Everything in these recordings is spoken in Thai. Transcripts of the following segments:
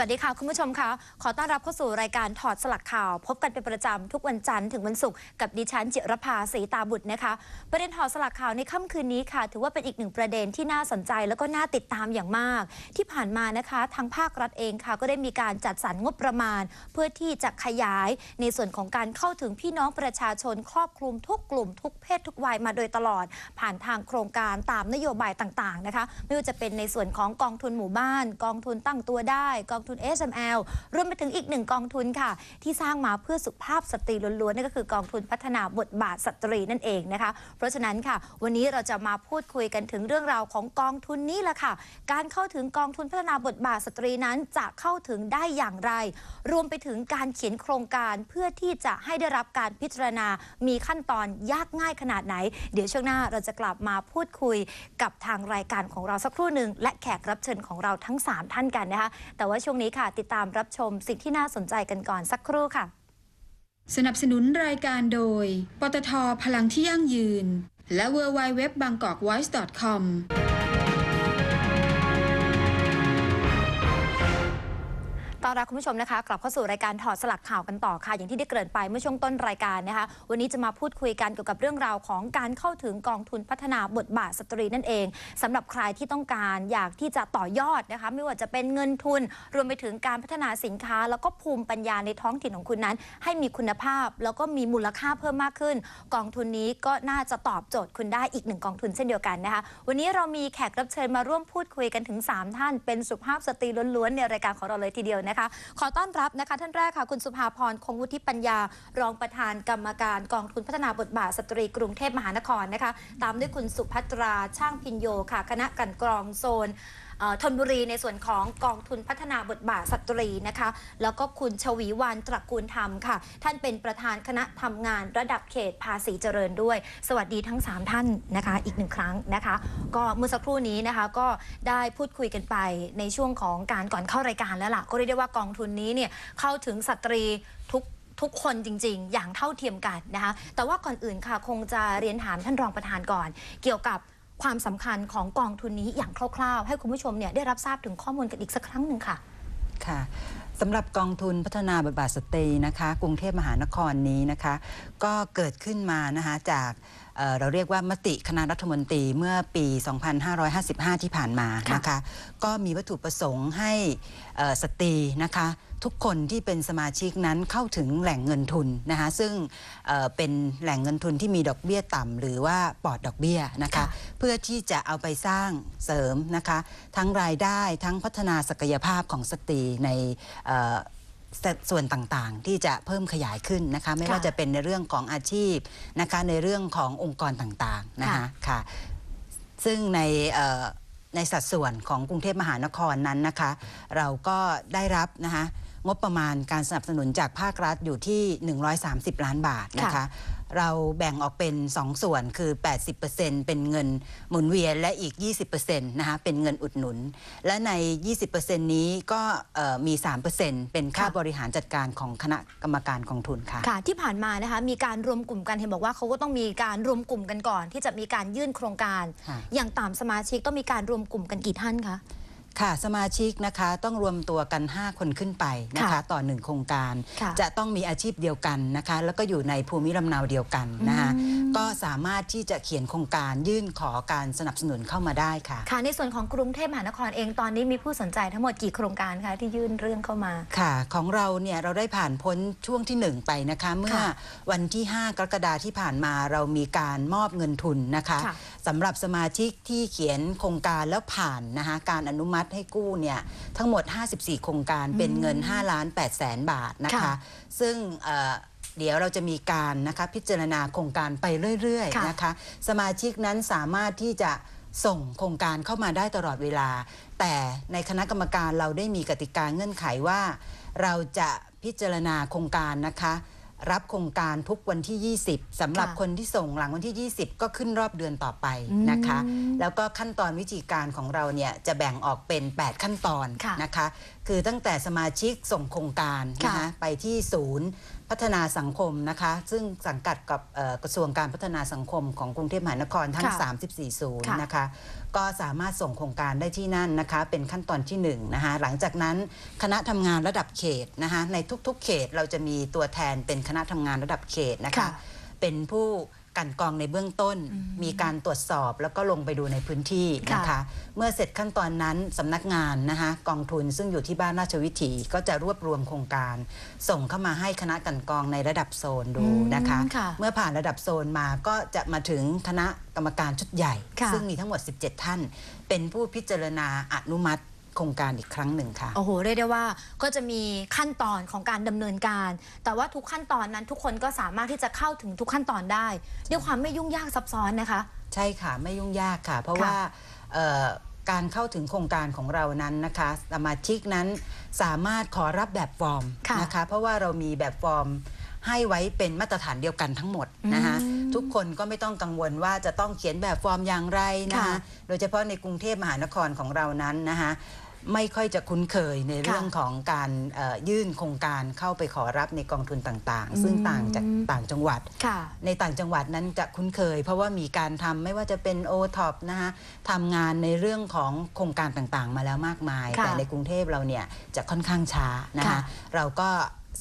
สวัสดีค่ะ คุณผู้ชมคะขอต้อนรับเข้าสู่รายการถอดสลักข่าว พบกันเป็นประจำทุกวันจันทร์ถึงวันศุกร์กับดิฉันจิรภาศรีตาบุตรนะคะ ประเด็นถอดสลักข่าวในค่ำคืนนี้ค่ะ ถือว่าเป็นอีกหนึ่งประเด็นที่น่าสนใจแล้วก็น่าติดตามอย่างมาก ที่ผ่านมานะคะทางภาครัฐเองค่ะ ก็ได้มีการจัดสรรงบประมาณ เพื่อที่จะขยายในส่วนของการเข้าถึงพี่น้องประชาชน ครอบคลุมทุกกลุ่มทุกเพศทุกวัยมาโดยตลอด ผ่านทางโครงการตามนโยบายต่างๆนะคะไม่ว่าจะเป็นในส่วนของกองทุนหมู่บ้าน กองทุนตั้งตัวได้กองทุน SML รวมไปถึงอีกหนึ่งกองทุนค่ะ ที่สร้างมาเพื่อสุภาพสตรีล้วนๆนั่นก็คือกองทุนพัฒนาบทบาทสตรีนั่นเองนะคะ เพราะฉะนั้นค่ะ วันนี้เราจะมาพูดคุยกันถึงเรื่องราวของกองทุนนี้แหละค่ะ การเข้าถึงกองทุนพัฒนาบทบาทสตรีนั้นจะเข้าถึงได้อย่างไร รวมไปถึงการเขียนโครงการเพื่อที่จะให้ได้รับการพิจารณา มีขั้นตอนยากง่ายขนาดไหน เดี๋ยวช่วงหน้าเราจะกลับมาพูดคุยกับทางรายการของเราสักครู่หนึ่งและแขกรับเชิญของเราทั้ง 3 ท่านกันนะคะ แต่ว่าช่วงนี้ค่ะ ติดตามรับชมสิ่งที่น่าสนใจกันก่อนสักครู่ค่ะ สนับสนุนรายการโดย ปตทพลังที่ยั่งยืน และ w w w b a n g k o k w o i c e c o m ต้อนรับคุณผู้ชมนะคะกลับเข้าสู่รายการถอดสลักข่าวกันต่อค่ะ อย่างที่ได้เกริ่นไปเมื่อช่วงต้นรายการนะคะ วันนี้จะมาพูดคุยกันเกี่ยวกับเรื่องราวของการเข้าถึงกองทุนพัฒนาบทบาทสตรีนั่นเองสำหรับใครที่ต้องการอยากที่จะต่อยอดนะคะ ไม่ว่าจะเป็นเงินทุนรวมไปถึงการพัฒนาสินค้า แล้วก็ภูมิปัญญาในท้องถิ่นของคุณนั้น ให้มีคุณภาพแล้วก็มีมูลค่าเพิ่มมากขึ้น กองทุนนี้ก็น่าจะตอบโจทย์คุณได้อีกหนึ่งกองทุนเช่นเดียวกันนะคะ วันนี้เรามีแขกรับเชิญมาร่วมพูดคุยกันถึง 3 ท่านเป็นสุภาพสตรีล้วนๆในรายการของเราเลยทีเดียวนะคะขอต้อนรับนะคะท่านแรกค่ะ คุณสุภาพรคงวุฒิปัญญา รองประธานกรรมการกองทุนพัฒนาบทบาทสตรีกรุงเทพมหานครนะคะ ตามด้วยคุณสุภัตราช่างพินโยค่ะ คณะกันกรองโซน ธนบุรีในส่วนของกองทุนพัฒนาบทบาทสตรีนะคะ แล้วก็คุณชวีวันตระกูลธรรมค่ะ ท่านเป็นประธานคณะทำงานระดับเขตภาษีเจริญด้วย สวัสดีทั้ง 3 ท่านนะคะ อีกหนึ่งครั้งนะคะ ก็เมื่อสักครู่นี้นะคะก็ได้พูดคุยกันไปในช่วงของการก่อนเข้ารายการแล้วล่ะ ก็เรียกได้ว่ากองทุนนี้เนี่ยเข้าถึงสตรีทุกทุกคนจริง ๆ อย่างเท่าเทียมกันนะคะ แต่ว่าก่อนอื่นค่ะ คงจะเรียนถามท่านรองประธานก่อน เกี่ยวกับ ความสำคัญของกองทุนนี้อย่างคร่าว ๆ ให้คุณผู้ชมเนี่ยได้รับทราบถึงข้อมูลกันอีกสักครั้งหนึ่งค่ะ ค่ะสำหรับกองทุนพัฒนาบทบาทสตรีนะคะ กรุงเทพมหานครนี้นะคะ ก็เกิดขึ้นมานะคะจากเอ่อเราเรียกว่ามติคณะรัฐมนตรีเมื่อปี 2555 ที่ผ่านมานะคะ ก็มีวัตถุประสงค์ให้เอ่อสตรีนะคะ ทุกคนที่เป็นสมาชิกนั้นเข้าถึงแหล่งเงินทุนนะคะซึ่งเอ่อเป็นแหล่งเงินทุนที่มีดอกเบี้ยต่ำหรือว่าปลอดดอกเบี้ยนะคะ ค่ะ เพื่อที่จะเอาไปสร้างเสริมนะคะ ทั้งรายได้ทั้งพัฒนาศักยภาพของสตรีในเอ่อสส่วนต่างๆ ที่จะเพิ่มขยายขึ้นนะคะไม่ว่าค่ะจะเป็นในเรื่องของอาชีพนะคะในเรื่องขององค์กรต่างๆนะคะค่ะซึ่งในเอ่อในสัดส่วนของกรุงเทพมหานครนั้นนะคะ เราก็ได้รับนะคะ งบประมาณการสนับสนุนจากภาครัฐอยู่ที่ 130 ล้านบาทนะคะเราแบ่งออกเป็น 2 ส่วนคือ 80%เป็นเงินหมุนเวียนและอีก 20%นะคะเป็นเงินอุดหนุน และใน 20%นี้ก็เอ่อมี 3%เป็นค่าค่ะบริหารจัดการของคณะกรรมการกองทุนค่ะค่ะ ที่ผ่านมานะคะมีการรวมกลุ่มกันเห็นบอกว่าเขาก็ต้องมีการรวมกลุ่มกันก่อน ที่จะมีการยื่นโครงการค่ะอย่างตามสมาชิกต้องมีการรวมกลุ่มกันกี่ท่านคะ ค่ะสมาชิกนะคะต้องรวมตัวกัน 5 คนขึ้นไปนะคะค่ะต่อหนึ่งโครงการค่ะจะต้องมีอาชีพเดียวกันนะคะ แล้วก็อยู่ในภูมิลำเนาเดียวกันนะคะอืม ก็สามารถที่จะเขียนโครงการยื่นขอการสนับสนุนเข้ามาได้ค่ะ ค่ะ ในส่วนของกรุงเทพมหานครเองตอนนี้มีผู้สนใจทั้งหมดกี่โครงการคะที่ยื่นเรื่องเข้ามาค่ะ ของเราเนี่ยเราได้ผ่านพ้นช่วงที่ 1 ไปนะคะ เมื่อค่ะวันที่ 5 กรกฎาที่ผ่านมาเรามีการมอบเงินทุนนะคะค่ะสำหรับสมาชิกที่เขียนโครงการแล้วผ่านนะคะการอนุมัติให้กู้เนี่ยทั้งหมด 54 โครงการเป็นเงิน5ล้าน8แสนบาทนะคะค่ะซึ่ง เอ่อเดี๋ยวเราจะมีการนะคะพิจารณาโครงการไปเรื่อยค่ะๆนะคะสมาชิกนั้นสามารถที่จะส่งโครงการเข้ามาได้ตลอดเวลา แต่ในคณะกรรมการเราได้มีกติกาเงื่อนไขว่า เราจะพิจารณาโครงการนะคะ รับโครงการทุกวันที่ 20สำหรับค่ะคนที่ส่งหลังวันที่ 20 ก็ขึ้นรอบเดือนต่อไปนะคะอืมแล้วก็ขั้นตอนวิธีการของเราเนี่ยจะแบ่งออกเป็น 8 ขั้นตอนค่ะนะคะ คือตั้งแต่สมาชิกส่งโครงการนะคะค่ะไปที่ศูนย์ พัฒนาสังคมนะคะ ซึ่งสังกัดกับเอ่อกระทรวงการพัฒนาสังคมของกรุงเทพมหานครทั้งค่ะ34 ศูนย์ค่ะนะคะ ก็สามารถส่งโครงการได้ที่นั่นนะคะ เป็นขั้นตอนที่1นะคะหลังจากนั้นคณะทำงานระดับเขตนะคะในทุกๆ เขตเราจะมีตัวแทนเป็นคณะทำงานระดับเขตนะคะค่ะเป็นผู้ กลันกรองในเบื้องต้น มีการตรวจสอบแล้วก็ลงไปดูในพื้นที่นะคะค่ะเมื่อเสร็จขั้นตอนนั้นสำนักงานนะคะกองทุนซึ่งอยู่ที่บ้านราชวิถีก็จะรวบรวมโครงการ ส่งเข้ามาให้คณะกลันกรองในระดับโซนดูนะคะอืมค่ะเมื่อผ่านระดับโซนมาก็จะมาถึงคณะกรรมการชุดใหญ่ค่ะซึ่งมีทั้งหมด 17 ท่าน เป็นผู้พิจารณาอนุมัติ โครงการอีกครั้งหนึ่งค่ะ โอ้โห เรียกได้ว่าก็จะมีขั้นตอนของการดำเนินการ แต่ว่าทุกขั้นตอนนั้นทุกคนก็สามารถที่จะเข้าถึงทุกขั้นตอนได้ ด้วยความไม่ยุ่งยากซับซ้อนนะคะ ใช่ค่ะไม่ยุ่งยากค่ะ เพราะค่ะ ว่าเอ่อการเข้าถึงโครงการของเรานั้นนะคะสมาชิกนั้นสามารถขอรับแบบฟอร์มค่ะนะคะ เพราะว่าเรามีแบบฟอร์มให้ไว้เป็นมาตรฐานเดียวกันทั้งหมดนะคะอืมทุกคนก็ไม่ต้องกังวลว่าจะต้องเขียนแบบฟอร์มอย่างไรนะคะค่ะ โดยเฉพาะในกรุงเทพมหานครของเรานั้นนะคะ ไม่ค่อยจะคุ้นเคยในเรื่องของการเอ่อยื่นโครงการเข้าไปขอรับในกองทุนต่างๆ ซึ่งต่างจากต่างจังหวัดค่ะในต่างจังหวัดนั้นจะคุ้นเคย เพราะว่ามีการทำไม่ว่าจะเป็นโอท็อปนะคะทำงานในเรื่องของโครงการต่างๆ มาแล้วมากมายค่ะแต่ในกรุงเทพเราเนี่ยจะค่อนข้างช้านะคะค่ะเราก็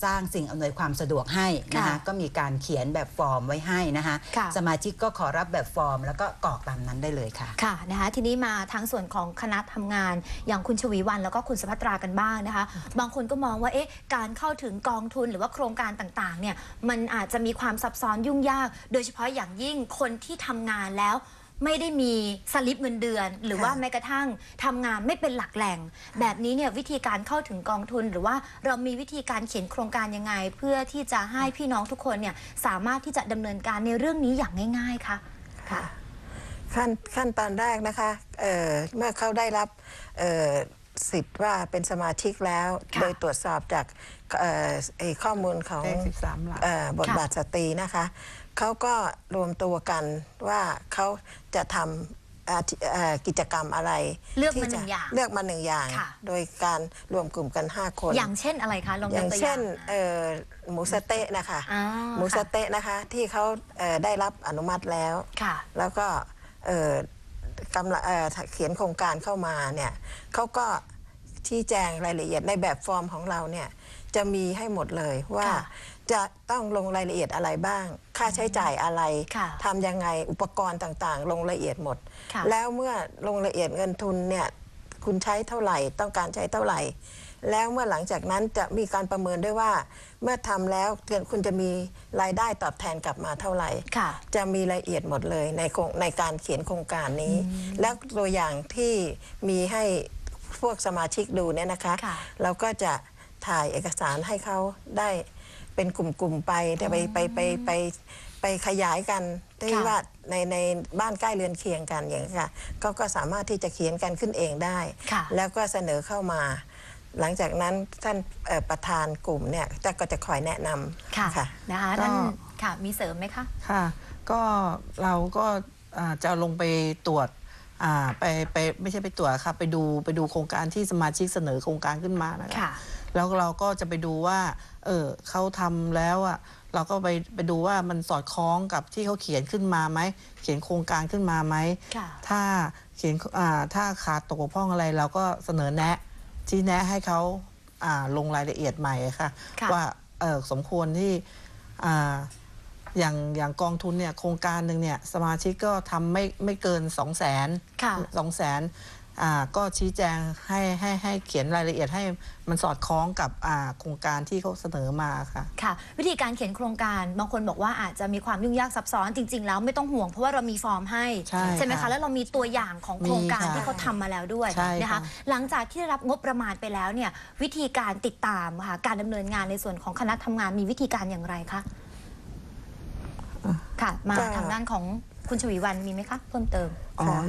สร้างสิ่งอำนวยความสะดวกให้นะคะค่ะก็มีการเขียนแบบฟอร์มไว้ให้นะคะค่ะสมาชิกก็ขอรับแบบฟอร์ม แล้วก็กรอกตามนั้นได้เลยค่ะ ค่ะนะคะทีนี้มาทั้งส่วนของคณะทำงาน อย่างคุณชวีวันแล้วก็คุณสุภัตรากันบ้างนะคะ บางคนก็มองว่าเอ๊ะการเข้าถึงกองทุนหรือว่าโครงการต่างๆเนี่ยมันอาจจะมีความซับซ้อนยุ่งยาก โดยเฉพาะอย่างยิ่งคนที่ทำงานแล้ว ไม่ได้มีสลิปเงินเดือน หรือว่าแม้กระทั่งทำงานไม่เป็นหลักแหล่ง แบบนี้เนี่ยวิธีการเข้าถึงกองทุน หรือว่าเรามีวิธีการเขียนโครงการยังไง เพื่อที่จะให้พี่น้องทุกคนเนี่ยสามารถที่จะดำเนินการในเรื่องนี้อย่างง่าย ๆคะค่ะ ขั้นขั้นตอนแรกนะคะเอ่อเมื่อเขาได้รับเอ่อสิทธิ์ว่าเป็นสมาชิกแล้ว ค่ะโดยตรวจสอบจากเอ่อไอ้ข้อมูลของเลข13หลัก เอ่อบทบาทสตรีนะคะ เขาก็รวมตัวกันว่าเขาจะทำอาทิเอ่อกิจกรรมอะไรเลือกมาที่หนึ่จะงอย่างเลือกมาหนึ่งอย่างค่ะโดยการรวมกลุ่มกัน 5 คน อย่างเช่นอะไรคะลองอยกย่างตัวอเช่ย่านงเอ่อหมูสะเต๊ะนะคะอ่าหมูสะค่ะเต๊ะนะคะที่เขาเอ่อได้รับอนุมัติแล้วค่ะแล้วก็เอ่อกำลังเอ่อเขียนโครงการเข้ามาเนี่ยเขาก็ชี้แจงรายละเอียดในแบบฟอร์มของเราเนี่ยจะมีให้หมดเลยว่าค่ะ จะต้องลงรายละเอียดอะไรบ้าง ค่าใช้จ่ายอะไรค่ะทำยังไงอุปกรณ์ต่างๆ ลงละเอียดหมด ค่ะแล้วเมื่อลงละเอียดเงินทุนเนี่ยคุณใช้เท่าไหร่ต้องการใช้เท่าไหร่ แล้วเมื่อหลังจากนั้นจะมีการประเมินด้วยว่า เมื่อทำแล้วคุณจะมีรายได้ตอบแทนกลับมาเท่าไหร่ ค่ะ จะมีรายละเอียดหมดเลยในโครงในการเขียนโครงการนี้ แล้วตัวอย่างที่มีให้พวกสมาชิกดูเนี่ยนะคะ ค่ะ เราก็จะถ่ายเอกสารให้เขาได้ เป็นกลุ่มๆไปแต่ไปไปไปไปไปขยายกันที่ค่ะว่าในในบ้านใกล้เรือนเคียงกันอย่างนี้ค่ะก็ก็สามารถที่จะเขียนกันขึ้นเองได้ ค่ะ แล้วก็เสนอเข้ามา หลังจากนั้นท่านเอ่อประธานกลุ่มเนี่ยจะก็จะคอยแนะนำ ค่ะค่ะนะคะก็ท่านค่ะมีเสริมไหมคะ ค่ะ ก็เราก็อ่าจะลงไปตรวจอ่าไปไปไม่ใช่ไปตรวจค่ะ ไปดูไปดูโครงการที่สมาชิกเสนอโครงการขึ้นมานะคะ ค่ะ แล้วเราก็จะไปดูว่า เออเขาทำแล้วอะเราก็ไปไปดูว่ามันสอดคล้องกับที่เขาเขียนขึ้นมาไหม เขียนโครงการขึ้นมาไหมค่ะถ้าเขียนอ่าถ้าขาดตกบกพร่องอะไรเราก็เสนอแนะชี้แนะให้เขาอ่าลงรายละเอียดใหม่ค่ะค่ะว่าเออสมควรที่อ่าอย่างอย่างกองทุนเนี่ยโครงการหนึ่งเนี่ยสมาชิกก็ทำไม่ไม่เกิน 2 0 0แสนค่ะสองแสนอ่า ก็ชี้แจงให้ให้ให้เขียนรายละเอียดให้มันสอดคล้องกับอ่าโครงการที่เขาเสนอมาค่ะ ค่ะ วิธีการเขียนโครงการบางคนบอกว่าอาจจะมีความยุ่งยากซับซ้อนจริง ๆ แล้วไม่ต้องห่วงเพราะว่าเรามีฟอร์มให้ใช่ไหมคะค่ะแล้วเรามีตัวอย่างของโครงการมีค่ะที่เขาทำมาแล้วด้วยใช่นะคะค่ะหลังจากที่ได้รับงบประมาณไปแล้วเนี่ยวิธีการติดตามค่ะการดำเนินงานในส่วนของคณะทำงานมีวิธีการอย่างไรคะค่ะ มาก็ทางด้านของคุณชวีวันมีไหมคะเพิ่มเติมอ๋อค่ะ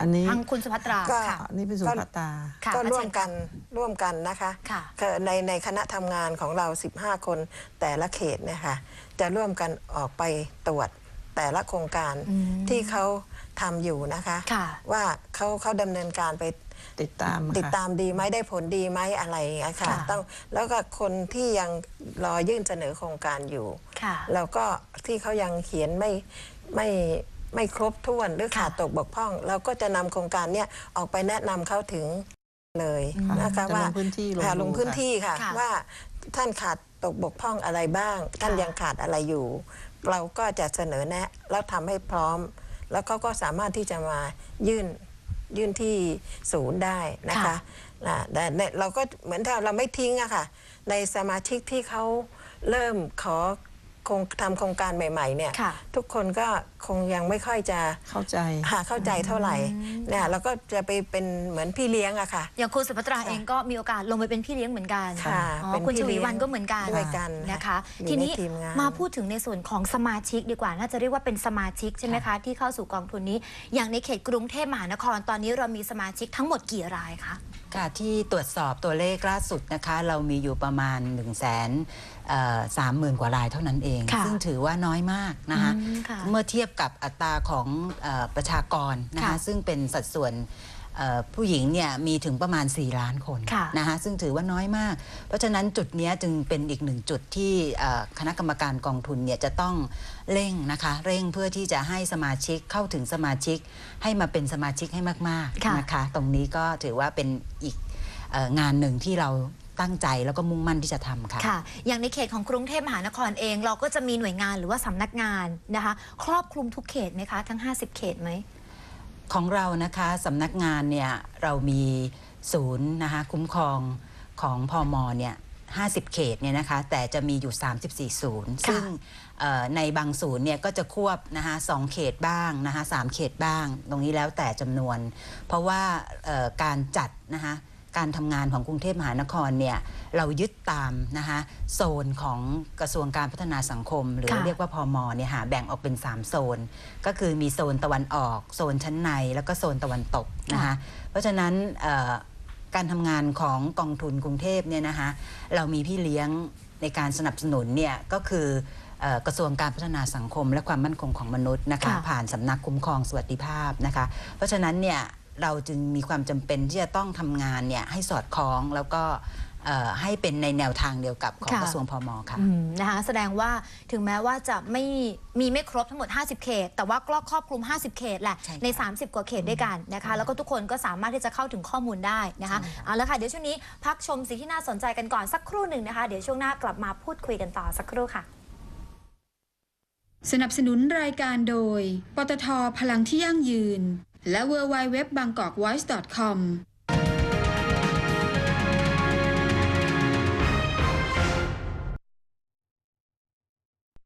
อันนี้ทางคุณสุภัตราก็ ค่ะอันนี้เป็นสุภาตาค่ะก็อาจารย์ร่วมกันร่วมกันนะคะค่ะคือในในคณะทำงานของเรา 15 คนแต่ละเขตเนี่ยค่ะจะร่วมกันออกไปตรวจแต่ละโครงการอืม ที่เขาทำอยู่นะคะ ค่ะ ว่าเขาเขาดำเนินการไป ติดตามค่ะ ติดตามดีไหมได้ผลดีไหมอะไรอย่างเงี้ยค่ะค่ะ ต้องแล้วก็คนที่ยังรอยื่นเสนอโครงการอยู่ ค่ะ แล้วก็ที่เขายังเขียนไม่ไม่ ไม่ครบถ้วนหรือขาดค่ะตกบกพร่อง เราก็จะนำโครงการเนี้ยออกไปแนะนำเขาถึงเลยค่ะนะคะจะลงว่าพื้นที่ลงค่ะดูลงพื้นค่ะ ที่ค่ะ ค่ะว่าท่านขาดตกบกพร่องอะไรบ้าง ท่านค่ะ ยังขาดอะไรอยู่ เราก็จะเสนอแนะแล้วทำให้พร้อม แล้วเขาก็สามารถที่จะมายื่นยื่นที่ศูนย์ได้นะคะค่ะนะแต่เนี่ยเราก็เหมือนถ้าเราไม่ทิ้งอะค่ะ ในสมาชิกที่เขาเริ่มขอโครงทำโครงการใหม่ ๆ เนี่ย ค่ะ ทุกคนก็คงยังไม่ค่อยจะเข้าใจ หาเข้าใจเท่าไหร่เนี่ยเราก็จะไปเป็นเหมือนพี่เลี้ยงอะค่ะ อย่างคุณสุภัตราเองก็มีโอกาสลงไปเป็นพี่เลี้ยงเหมือนกันค่ะอ๋อเป็นคุณพี่ชวีเลี้ยงวันก็เหมือนกันด้วยกันนะคะอยู่ทีนี้ในทีมงาน มาพูดถึงในส่วนของสมาชิกดีกว่า น่าจะเรียกว่าเป็นสมาชิกใช่ไหมคะ ที่เข้าสู่กองทุนนี้ อย่างในเขตกรุงเทพมหานครตอนนี้เรามีสมาชิกทั้งหมดกี่รายคะ ค่ะที่ตรวจสอบตัวเลขล่าสุดนะคะ เรามีอยู่ประมาณ1 3 0 0 0 0 30,000กว่ารายเท่านั้นเอง ค่ะซึ่งถือว่าน้อยมากนะคะอืมค่ะ เมื่อเทียบกับอัตราของเออประชากรนะคะค่ะซึ่งเป็นสัดส่วนเอ่อผู้หญิงเนี่ยมีถึงประมาณ 4 ล้านคนค่ะนะคะซึ่งถือว่าน้อยมาก เพราะฉะนั้นจุดเนี้ยจึงเป็นอีกหนึ่งจุดที่เอ่อคณะกรรมการกองทุนเนี่ยจะต้องเร่งนะคะเร่งเพื่อที่จะให้สมาชิกเข้าถึงสมาชิกให้มาเป็นสมาชิกให้มากค่ะๆนะคะตรงนี้ก็ถือว่าเป็นอีกเอ่อ งานหนึ่งที่เราตั้งใจแล้วก็มุ่งมั่นที่จะทำค่ะ ค่ะ อย่างในเขตของกรุงเทพมหานครเองเราก็จะมีหน่วยงานหรือว่าสำนักงานนะคะ ครอบคลุมทุกเขตไหมคะ ทั้ง 50 เขตไหม ของเรานะคะสำนักงานเนี่ยเรามีศูนย์นะคะคุ้มครองของพอมเนี่ย50 เขตเนี่ยนะคะแต่จะมีอยู่ 34 ศูนย์ค่ะซึ่งเอ่อในบางศูนย์เนี่ยก็จะควบนะคะสองเขตบ้างนะคะสามเขตบ้าง ตรงนี้แล้วแต่จำนวน เพราะว่าเอ่อการจัดนะคะ การทำงานของกรุงเทพมหานครเนี่ยเรายึดตามนะคะโซนของกระทรวงการพัฒนาสังคม หรือค่ะ เรียกว่าพอมเนี่ยค่ะแบ่งออกเป็น 3 โซน ก็คือมีโซนตะวันออก โซนชั้นใน แล้วก็โซนตะวันตกนะคะเพราะฉะนั้นเอ่อการทำงานของกองทุนกรุงเทพเนี่ยนะคะเรามีพี่เลี้ยงในการสนับสนุนเนี่ยก็คือเอ่อกระทรวงการพัฒนาสังคม และความมั่นคงของมนุษย์นะคะ ค่ะ ผ่านสำนักคุ้มครองสวัสดิภาพนะคะ เพราะฉะนั้นเนี่ย เราจึงมีความจำเป็นที่จะต้องทำงานเนี่ยให้สอดคล้องแล้วก็เอ่อให้เป็นในแนวทางเดียวกับของค่ะ กระทรวงพมค่ะ อืมนะคะแสดงว่าถึงแม้ว่าจะไม่มีไม่ครบทั้งหมด 50 เขต แต่ว่าก็ครอบคลุม 50 เขตแหละใช่ค่ะใน30 กว่าเขตด้วยกันนะคะแล้วก็ทุกคนก็สามารถที่จะเข้าถึงข้อมูลได้นะคะเอาละค่ะเดี๋ยวช่วงนี้พักชมสิ่งที่น่าสนใจกันก่อนสักครู่หนึ่งนะคะ เดี๋ยวช่วงหน้ากลับมาพูดคุยกันต่อสักครู่ค่ะ สนับสนุนรายการโดย ปตทพลังที่ยั่งยืน และ w w w b a n g k o k v o i c e c o m